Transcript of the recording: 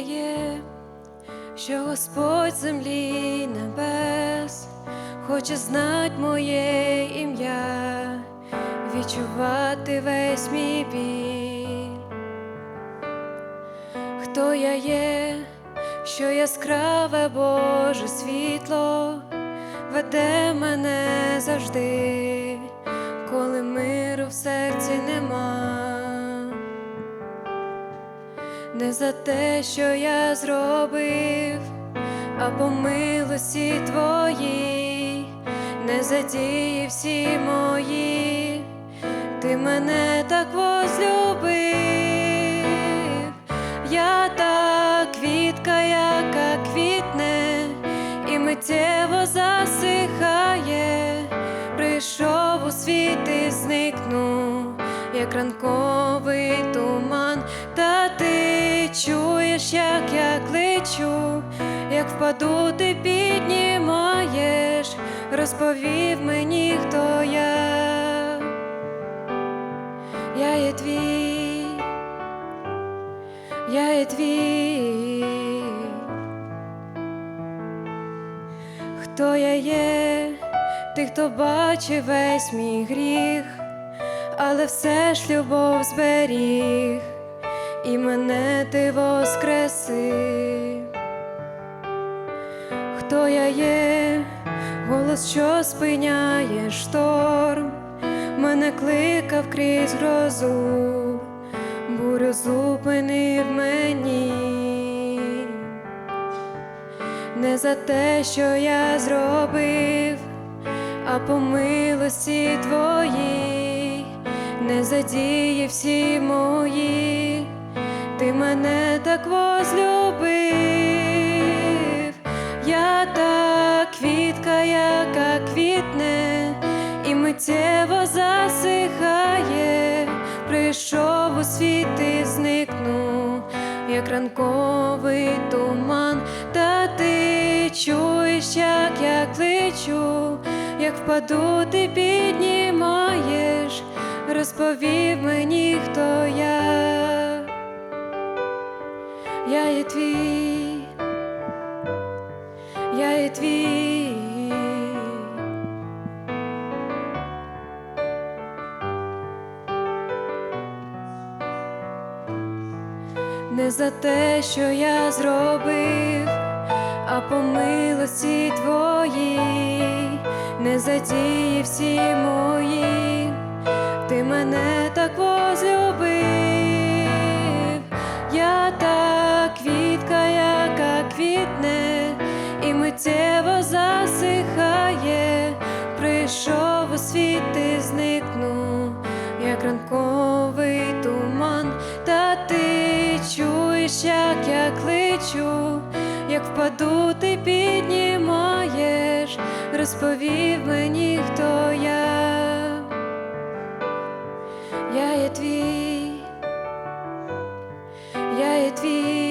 є, що Господь землі небес хоче знать моє ім'я, відчувати весь мій біль. Хто я є, що яскраве Боже світло веде мене завжди, коли миру в серці нема не за те, що я зробив, а по милості твоїй, не за дії всі мої, ти мене так возлюбив, я та квітка, яка квітне, і миттєво засихає, прийшов у світ і зникнув, як ранковий туман, та кличу, як впаду, ти піднімаєш, розповів мені, хто я, я є твій, я є твій. Хто я є, ти, хто бачив весь мій гріх, але все ж любов зберіг, і мене ти воскресив. Хто я є, голос, що спиняє шторм, мене кликав крізь грозу, бурю зупинив мені. Не за те, що я зробив, а по милості твоїй, не за дії всі мої, ти мене так возлюбив, я та квітка, яка квітне, і миттєво засихає, прийшов у світ і зникнув, як ранковий туман, та ти чуєш, як я кличу, як впаду, ти піднімаєш, розповів мені, хто я, я є твій, я є твій. не за те, що я зробив, а по милості твоїй, не за дії всі мої, ти мене так возлюбив, прийшов у світ і зникнув, як ранковий туман, та ти чуєш, як я кличу, як впаду, ти піднімаєш, розповів мені, хто я, я є твій, я є твій.